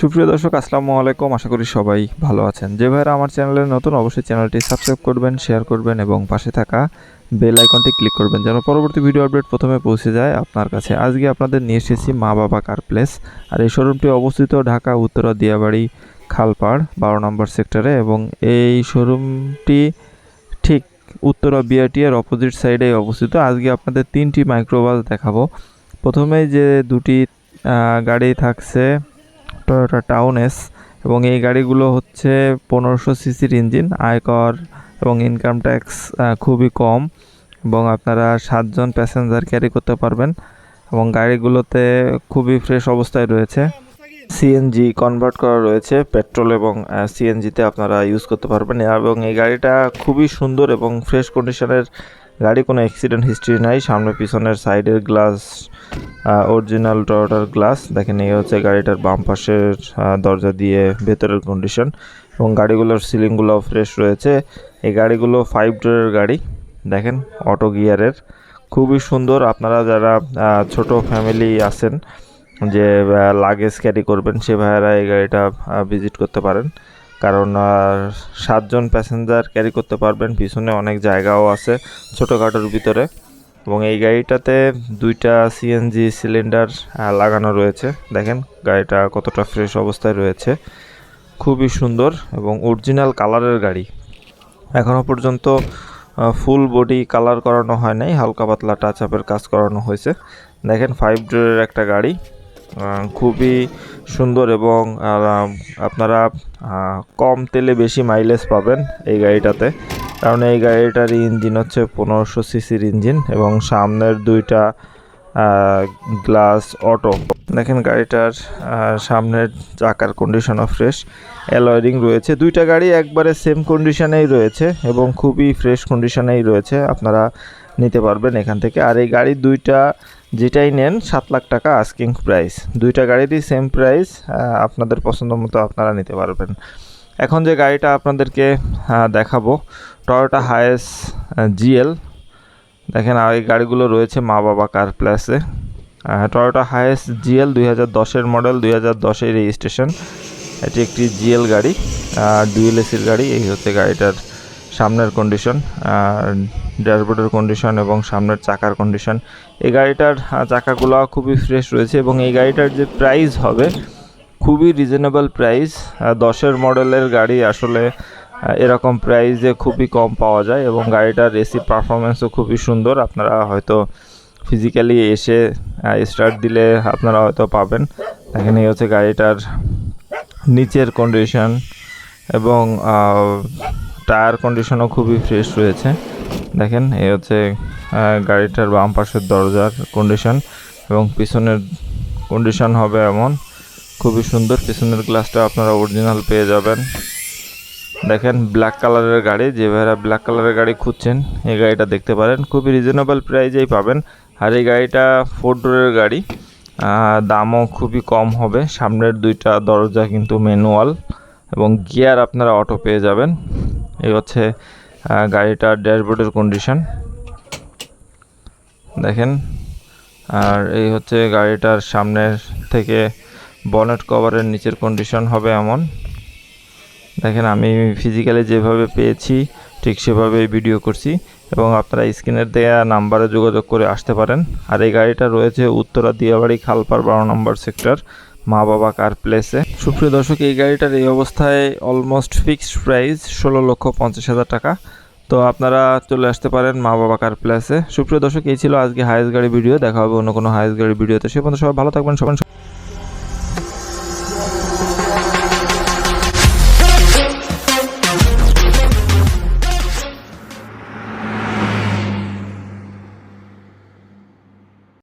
সুপ্রিয় দর্শক, আসসালামু আলাইকুম। আশা করি সবাই ভালো আছেন। যে ভাইরা আমার চ্যানেলে নতুন, অবশ্যই চ্যানেলটি সাবস্ক্রাইব করবেন, শেয়ার করবেন এবং পাশে থাকা বেল আইকনটি ক্লিক করবেন যেন পরবর্তী ভিডিও আপডেট প্রথমে পৌঁছে যায় আপনার কাছে। আজকে আপনাদের নিয়ে এসেছি মা বাবা কার প্লেস। আর এই শোরুমটি অবস্থিত ঢাকা, উত্তরা, দিয়াবাড়ি, খালপাড়, বারো নম্বর সেক্টরে এবং এই শোরুমটি ঠিক উত্তরা বিআরটি এর অপোজিট সাইডে অবস্থিত। আজকে আপনাদের তিনটি মাইক্রোবাস দেখাবো। প্রথমে যে দুটি গাড়ি থাকছে টয়োটা টাউন এস এবং এই গাড়িগুলো হচ্ছে পনেরোশো সিসির ইঞ্জিন, আয়কর এবং ইনকাম ট্যাক্স খুবই কম এবং আপনারা সাতজন প্যাসেঞ্জার ক্যারি করতে পারবেন এবং গাড়িগুলোতে খুবই ফ্রেশ অবস্থায় রয়েছে। সিএনজি কনভার্ট করা রয়েছে পেট্রোল এবং সিএনজিতে আপনারা ইউজ করতে পারবেন। এবং এই গাড়িটা খুবই সুন্দর এবং ফ্রেশ কন্ডিশনের গাড়ি, কোনো অ্যাক্সিডেন্ট হিস্ট্রি নাই। সামনে পিছনের সাইডের গ্লাস অরিজিনাল টয়োটার গ্লাস দেখেন, এই হচ্ছে গাড়িটার বাম পাশের দরজা দিয়ে ভেতরের কন্ডিশন এবং গাড়িগুলোর সিলিংগুলো ফ্রেশ রয়েছে। এই গাড়িগুলো ফাইভ ডোরের গাড়ি। দেখেন অটো গিয়ারের খুবই সুন্দর। আপনারা যারা ছোট ফ্যামিলি আছেন, যে লাগেজ ক্যারি করবেন, সে ভাইয়েরা এই গাড়িটা ভিজিট করতে পারেন। কারণ সাতজন প্যাসেঞ্জার ক্যারি করতে পারবেন। পিছনে অনেক জায়গাও আছে ছোটোখাটোর ভিতরে। এবং এই গাড়িটাতে দুইটা সিএনজি সিলিন্ডার লাগানো রয়েছে। দেখেন, গাড়িটা কতটা ফ্রেশ অবস্থায় রয়েছে। খুবই সুন্দর এবং অরিজিনাল কালারের গাড়ি। এখনও পর্যন্ত ফুল বডি কালার করানো হয় নাই, হালকা পাতলা টাচ আপের কাজ করানো হয়েছে। দেখেন ফাইভ ডোরের একটা গাড়ি। খুবই সুন্দর এবং আপনারা কম তেলে বেশি মাইলেজ পাবেন এই গাড়িটাতে। কারণ এই গাড়িটার ইঞ্জিন হচ্ছে পনেরোশো সিসির ইঞ্জিন এবং সামনের দুইটা গ্লাস অটো দেখেন গাড়িটার সামনের চাকার কন্ডিশনও ফ্রেশ অ্যালয়রিং রয়েছে। দুইটা গাড়ি একবারে সেম কন্ডিশনেই রয়েছে এবং খুবই ফ্রেশ কন্ডিশনেই রয়েছে। আপনারা নিতে পারবেন এখান থেকে। আর এই গাড়ি দুইটা যেটাই নেন, সাত লাখ টাকা আস্কিং প্রাইস দুইটা গাড়িরই সেম প্রাইস আপনাদের পছন্দ মতো আপনারা নিতে পারবেন। এখন যে গাড়িটা আপনাদেরকে দেখাবো টয়োটা হায়েস জিএল দেখেন, আর এই গাড়িগুলো রয়েছে মা বাবা কার প্লাসে টয়োটা হায়েস জিএল দুই হাজার দশের মডেল দুই হাজার দশের রেজিস্ট্রেশন এটি একটি জিএল গাড়ি ডুয়েল এসির গাড়ি। এই হচ্ছে গাড়িটার সামনের কন্ডিশন ড্যাশবোর্ডের কন্ডিশন এবং সামনের চাকার কন্ডিশন এই গাড়িটার চাকাগুলো খুবই ফ্রেশ রয়েছে এবং এই গাড়িটার যে প্রাইস হবে, খুবই রিজনেবল প্রাইস দশের মডেলের গাড়ি আসলে এরকম প্রাইসে খুবই কম পাওয়া যায় এবং গাড়িটার এসি পারফরমেন্সও খুবই সুন্দর। আপনারা হয়তো ফিজিক্যালি এসে স্টার্ট দিলে আপনারা হয়তো পাবেন। এখানে হচ্ছে গাড়িটার নিচের কন্ডিশন এবং টায়ার কন্ডিশনও খুবই ফ্রেশ রয়েছে। দেখেন এই হচ্ছে গাড়িটার বাম পাশের দরজার কন্ডিশন এবং পিছনের কন্ডিশন হবে এমন। খুবই সুন্দর, পিছনের গ্লাসটা আপনারা অরিজিনাল পেয়ে যাবেন। দেখেন ব্ল্যাক কালারের গাড়ি, যে ভাইরা ব্ল্যাক কালারের গাড়ি খুঁজছেন, এই গাড়িটা দেখতে পারেন। খুবই রিজনেবল প্রাইজেই পাবেন। আর এই গাড়িটা ফোর ডোরের গাড়ি দামও খুবই কম হবে। সামনের দুইটা দরজা কিন্তু ম্যানুয়াল এবং গিয়ার আপনারা অটো পেয়ে যাবেন। এই হচ্ছে গাড়িটার ড্যাশবোর্ডের কন্ডিশন দেখেন, আর এই হচ্ছে গাড়িটার সামনের থেকে বনেট কভারের নিচের কন্ডিশন হবে এমন। দেখেন, আমি ফিজিক্যালি যেভাবে পেয়েছি, ঠিক সেভাবেই ভিডিও করছি এবং আপনারা স্ক্রিনের দেয়া নাম্বারে যোগাযোগ করে আসতে পারেন। আর এই গাড়িটা রয়েছে উত্তরা দিয়াবাড়ি খালপার বারো নম্বর সেক্টর মা বাবা কার প্লেসে সুপ্রিয় দর্শক, এই গাড়িটার এই অবস্থায় অলমোস্ট ফিক্সড প্রাইস ষোলো লক্ষ পঞ্চাশ হাজার টাকা। তো আপনারা চলে আসতে পারেন মা বাবা কার প্লেসে। সুপ্রিয় দর্শক, এই ছিল আজকে হায়েস্ট গাড়ি ভিডিও। দেখা হবে অন্য কোনো হায়েস্ট গাড়ি ভিডিওতে। সে পর্যন্ত সবাই ভালো থাকবেন, সবাই